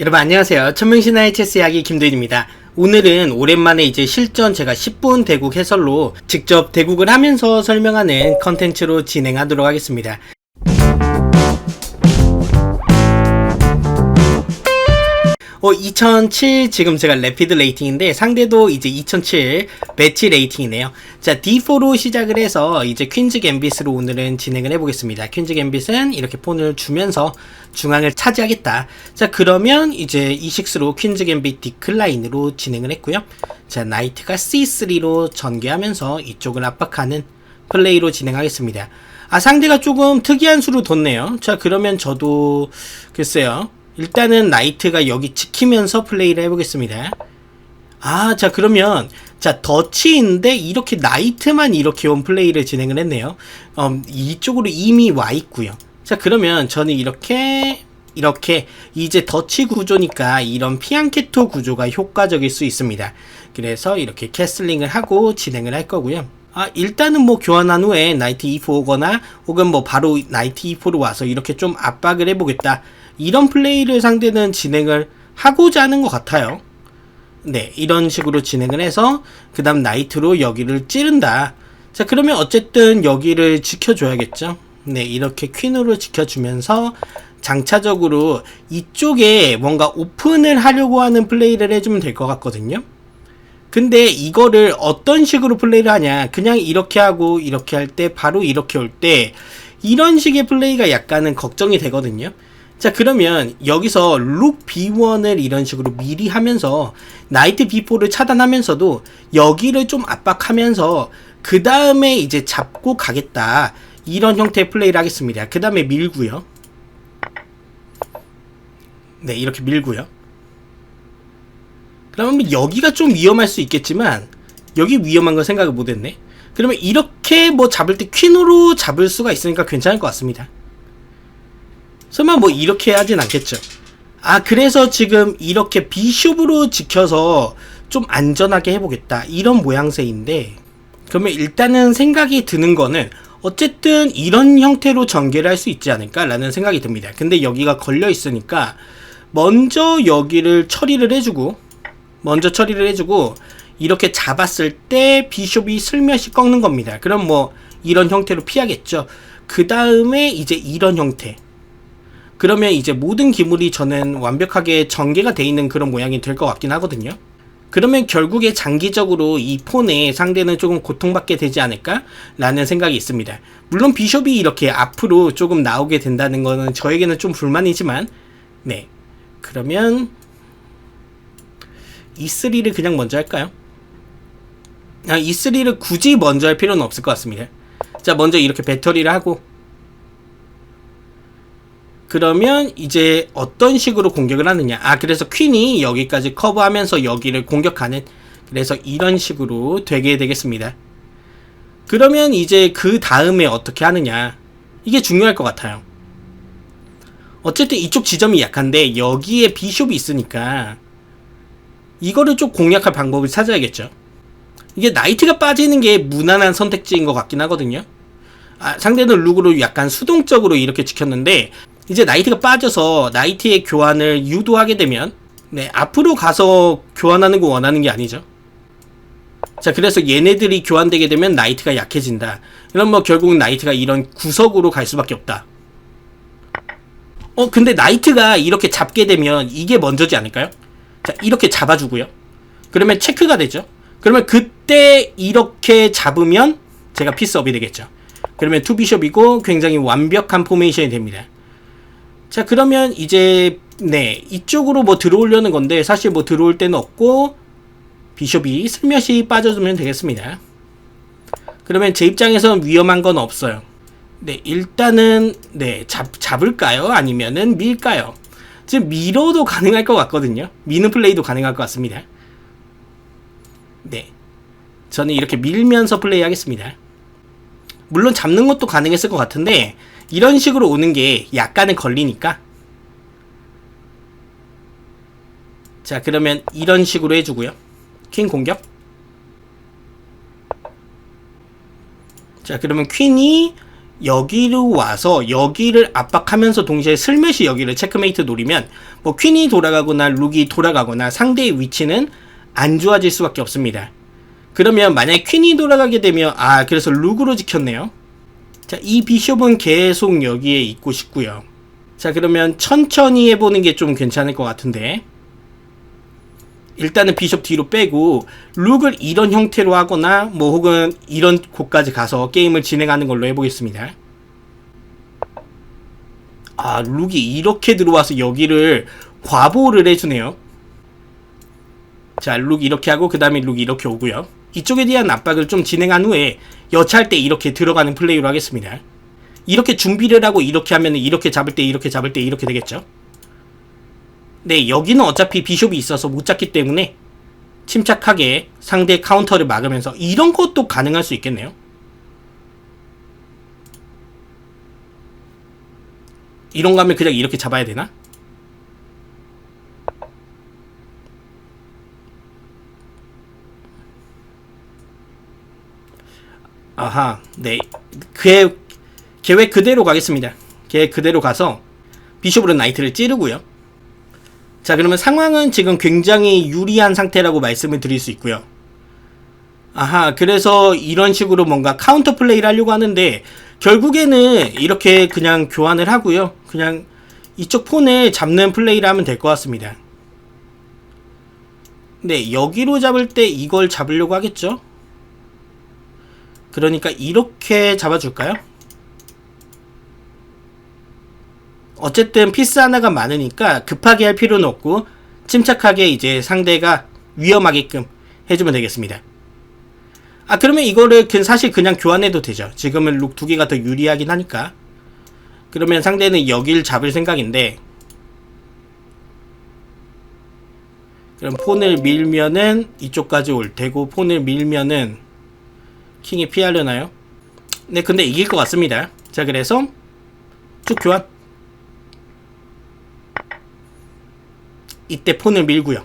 여러분 안녕하세요. 천명신화의 체스 이야기 김도인입니다. 오늘은 오랜만에 이제 실전 제가 10분 대국 해설로 직접 대국을 하면서 설명하는 컨텐츠로 진행하도록 하겠습니다. 어, 2007 지금 제가 래피드 레이팅인데 상대도 이제 2007 배치 레이팅이네요. 자, D4로 시작을 해서 이제 퀸즈 갬빗으로 오늘은 진행을 해보겠습니다. 퀸즈 갬빗은 이렇게 폰을 주면서 중앙을 차지하겠다. 자, 그러면 이제 E6로 퀸즈 갬빗 디클라인으로 진행을 했고요. 자, 나이트가 C3로 전개하면서 이쪽을 압박하는 플레이로 진행하겠습니다. 아, 상대가 조금 특이한 수로 뒀네요. 자, 그러면 저도 글쎄요. 일단은 나이트가 여기 지키면서 플레이를 해보겠습니다. 아, 자, 그러면, 자, 더치인데, 이렇게 나이트만 이렇게 온 플레이를 진행을 했네요. 음, 이쪽으로 이미 와 있고요. 자, 그러면 저는 이렇게, 이렇게, 이제 더치 구조니까 이런 피앙케토 구조가 효과적일 수 있습니다. 그래서 이렇게 캐슬링을 하고 진행을 할 거고요. 아, 일단은 뭐 교환한 후에 나이트 E4 오거나 혹은 뭐 바로 나이트 E4로 와서 이렇게 좀 압박을 해보겠다. 이런 플레이를 상대는 진행을 하고자 하는 것 같아요. 네, 이런 식으로 진행을 해서 그 다음 나이트로 여기를 찌른다. 자, 그러면 어쨌든 여기를 지켜줘야겠죠. 네, 이렇게 퀸으로 지켜주면서 장차적으로 이쪽에 뭔가 오픈을 하려고 하는 플레이를 해주면 될 것 같거든요. 근데 이거를 어떤 식으로 플레이를 하냐. 그냥 이렇게 하고 이렇게 할 때 바로 이렇게 올 때 이런 식의 플레이가 약간은 걱정이 되거든요. 자 그러면 여기서 룩 B1을 이런 식으로 미리 하면서 나이트 B4를 차단하면서도 여기를 좀 압박하면서 그 다음에 이제 잡고 가겠다. 이런 형태의 플레이를 하겠습니다. 그 다음에 밀고요. 네 이렇게 밀고요. 그러면 여기가 좀 위험할 수 있겠지만 여기 위험한 거 생각을 못했네. 그러면 이렇게 뭐 잡을 때 퀸으로 잡을 수가 있으니까 괜찮을 것 같습니다 설마 뭐 이렇게 하진 않겠죠. 아, 그래서 지금 이렇게 비숍으로 지켜서 좀 안전하게 해보겠다. 이런 모양새인데, 그러면 일단은 생각이 드는 거는, 어쨌든 이런 형태로 전개를 할 수 있지 않을까라는 생각이 듭니다. 근데 여기가 걸려 있으니까, 먼저 여기를 처리를 해주고, 먼저 처리를 해주고, 이렇게 잡았을 때 비숍이 슬며시 꺾는 겁니다. 그럼 뭐, 이런 형태로 피하겠죠. 그 다음에 이제 이런 형태. 그러면 이제 모든 기물이 저는 완벽하게 전개가 돼 있는 그런 모양이 될 것 같긴 하거든요. 그러면 결국에 장기적으로 이 폰에 상대는 조금 고통받게 되지 않을까? 라는 생각이 있습니다. 물론 비숍이 이렇게 앞으로 조금 나오게 된다는 거는 저에게는 좀 불만이지만, 네. 그러면, E3를 그냥 먼저 할까요? 아, E3를 굳이 먼저 할 필요는 없을 것 같습니다. 자, 먼저 이렇게 배터리를 하고, 그러면 이제 어떤 식으로 공격을 하느냐. 아, 그래서 퀸이 여기까지 커버하면서 여기를 공격하는. 그래서 이런 식으로 되게 되겠습니다. 그러면 이제 그 다음에 어떻게 하느냐. 이게 중요할 것 같아요. 어쨌든 이쪽 지점이 약한데 여기에 비숍이 있으니까 이거를 좀 공략할 방법을 찾아야겠죠. 이게 나이트가 빠지는 게 무난한 선택지인 것 같긴 하거든요. 아, 상대는 룩으로 약간 수동적으로 이렇게 지켰는데 이제 나이트가 빠져서 나이트의 교환을 유도하게 되면 네, 앞으로 가서 교환하는 거 원하는 게 아니죠. 자, 그래서 얘네들이 교환되게 되면 나이트가 약해진다. 그럼 뭐 결국 나이트가 이런 구석으로 갈 수밖에 없다. 어, 근데 나이트가 이렇게 잡게 되면 이게 먼저지 않을까요? 자, 이렇게 잡아주고요. 그러면 체크가 되죠. 그러면 그때 이렇게 잡으면 제가 피스업이 되겠죠. 그러면 투비숍이고 굉장히 완벽한 포메이션이 됩니다. 자 그러면 이제 네 이쪽으로 뭐 들어오려는 건데 사실 뭐 들어올 때는 없고 비숍이 슬며시 빠져주면 되겠습니다. 그러면 제 입장에선 위험한 건 없어요. 네 일단은 네 잡, 잡을까요? 아니면은 밀까요? 지금 밀어도 가능할 것 같거든요. 미는 플레이도 가능할 것 같습니다. 네 저는 이렇게 밀면서 플레이 하겠습니다. 물론 잡는 것도 가능했을 것 같은데 이런 식으로 오는 게 약간은 걸리니까 자 그러면 이런 식으로 해주고요 퀸 공격 자 그러면 퀸이 여기로 와서 여기를 압박하면서 동시에 슬며시 여기를 체크메이트 노리면 뭐 퀸이 돌아가거나 룩이 돌아가거나 상대의 위치는 안 좋아질 수밖에 없습니다. 그러면 만약 퀸이 돌아가게 되면 아 그래서 룩으로 지켰네요. 자, 이 비숍은 계속 여기에 있고 싶고요. 자, 그러면 천천히 해보는 게 좀 괜찮을 것 같은데. 일단은 비숍 뒤로 빼고 룩을 이런 형태로 하거나 뭐 혹은 이런 곳까지 가서 게임을 진행하는 걸로 해보겠습니다. 아, 룩이 이렇게 들어와서 여기를 과보를 해주네요. 자, 룩 이렇게 하고 그 다음에 룩 이렇게 오고요. 이쪽에 대한 압박을 좀 진행한 후에 여차할 때 이렇게 들어가는 플레이로 하겠습니다. 이렇게 준비를 하고 이렇게 하면 이렇게 잡을 때 이렇게 잡을 때 이렇게 되겠죠. 네, 여기는 어차피 비숍이 있어서 못 잡기 때문에 침착하게 상대 카운터를 막으면서 이런 것도 가능할 수 있겠네요. 이런 거 하면 그냥 이렇게 잡아야 되나? 아하, 네. 계획, 계획 그대로 가겠습니다. 계획 그대로 가서 비숍으로 나이트를 찌르고요. 자, 그러면 상황은 지금 굉장히 유리한 상태라고 말씀을 드릴 수 있고요. 아하, 그래서 이런 식으로 뭔가 카운터 플레이를 하려고 하는데 결국에는 이렇게 그냥 교환을 하고요. 그냥 이쪽 폰을 잡는 플레이를 하면 될 것 같습니다. 네, 여기로 잡을 때 이걸 잡으려고 하겠죠? 그러니까 이렇게 잡아줄까요? 어쨌든 피스 하나가 많으니까 급하게 할 필요는 없고 침착하게 이제 상대가 위험하게끔 해주면 되겠습니다. 아 그러면 이거를 그 사실 그냥 교환해도 되죠. 지금은 룩 두 개가 더 유리하긴 하니까. 그러면 상대는 여길 잡을 생각인데 그럼 폰을 밀면은 이쪽까지 올 테고 폰을 밀면은 킹이 피하려나요? 네, 근데 이길 것 같습니다. 자, 그래서 쭉 교환. 이때 폰을 밀고요.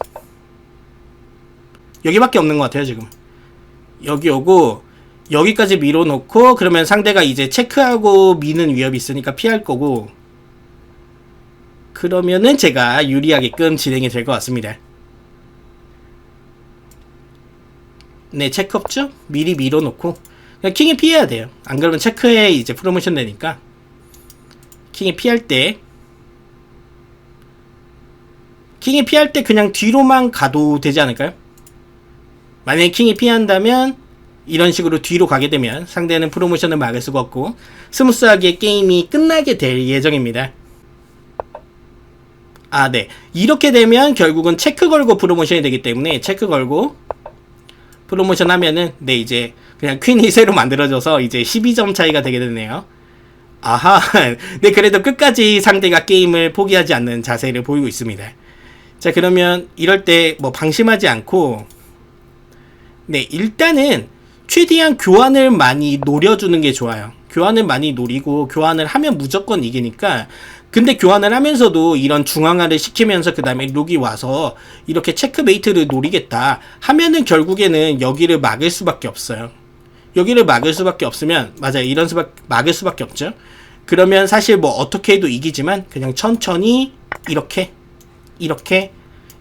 여기밖에 없는 것 같아요, 지금. 여기 오고 여기까지 밀어놓고 그러면 상대가 이제 체크하고 미는 위협이 있으니까 피할 거고 그러면은 제가 유리하게끔 진행이 될 것 같습니다. 네, 체크 없죠? 미리 밀어놓고 그냥 킹이 피해야 돼요. 안 그러면 체크에 이제 프로모션 되니까 킹이 피할 때 킹이 피할 때 그냥 뒤로만 가도 되지 않을까요? 만약에 킹이 피한다면 이런 식으로 뒤로 가게 되면 상대는 프로모션을 막을 수가 없고 스무스하게 게임이 끝나게 될 예정입니다. 아, 네. 이렇게 되면 결국은 체크 걸고 프로모션이 되기 때문에 체크 걸고 프로모션 하면은 네 이제 그냥 퀸이 새로 만들어져서 이제 12점 차이가 되게 되네요. 아하, 네 그래도 끝까지 상대가 게임을 포기하지 않는 자세를 보이고 있습니다. 자 그러면 이럴 때 뭐 방심하지 않고 네 일단은 최대한 교환을 많이 노려주는 게 좋아요. 교환을 많이 노리고 교환을 하면 무조건 이기니까 근데 교환을 하면서도 이런 중앙화를 시키면서 그 다음에 룩이 와서 이렇게 체크메이트를 노리겠다 하면은 결국에는 여기를 막을 수밖에 없어요. 여기를 막을 수밖에 없으면 맞아요. 이런 수밖 막을 수밖에 없죠. 그러면 사실 뭐 어떻게 해도 이기지만 그냥 천천히 이렇게 이렇게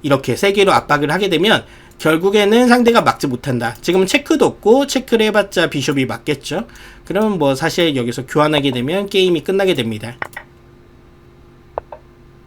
이렇게 세 개로 압박을 하게 되면 결국에는 상대가 막지 못한다. 지금 체크도 없고 체크를 해봤자 비숍이 맞겠죠. 그러면 뭐 사실 여기서 교환하게 되면 게임이 끝나게 됩니다.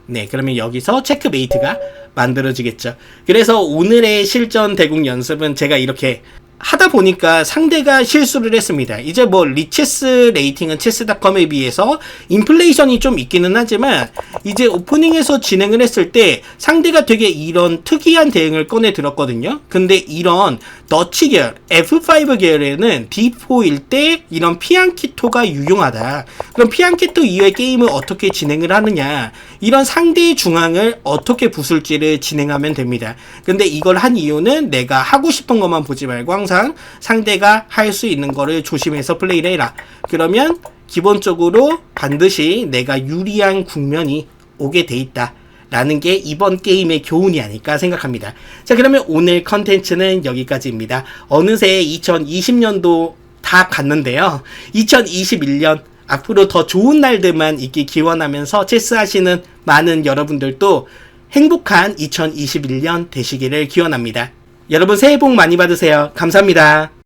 네, 그러면 여기서 체크메이트가 만들어지겠죠. 그래서 오늘의 실전 대국 연습은 제가 이렇게 하다 보니까 상대가 실수를 했습니다. 이제 뭐 리체스 레이팅은 체스닷컴에 비해서 인플레이션이 좀 있기는 하지만 이제 오프닝에서 진행을 했을 때 상대가 되게 이런 특이한 대응을 꺼내 들었거든요. 근데 이런 너치 계열, F5 계열에는 D4일 때 이런 피안키토가 유용하다. 그럼 피안키토 이후의 게임을 어떻게 진행을 하느냐. 이런 상대의 중앙을 어떻게 부술지를 진행하면 됩니다. 근데 이걸 한 이유는 내가 하고 싶은 것만 보지 말고 항상 상대가 할 수 있는 거를 조심해서 플레이를 해라. 그러면 기본적으로 반드시 내가 유리한 국면이 오게 돼 있다. 라는 게 이번 게임의 교훈이 아닐까 생각합니다. 자, 그러면 오늘 컨텐츠는 여기까지입니다. 어느새 2020년도 다 갔는데요. 2021년 앞으로 더 좋은 날들만 있기 기원하면서 체스 하시는 많은 여러분들도 행복한 2021년 되시기를 기원합니다. 여러분 새해 복 많이 받으세요. 감사합니다.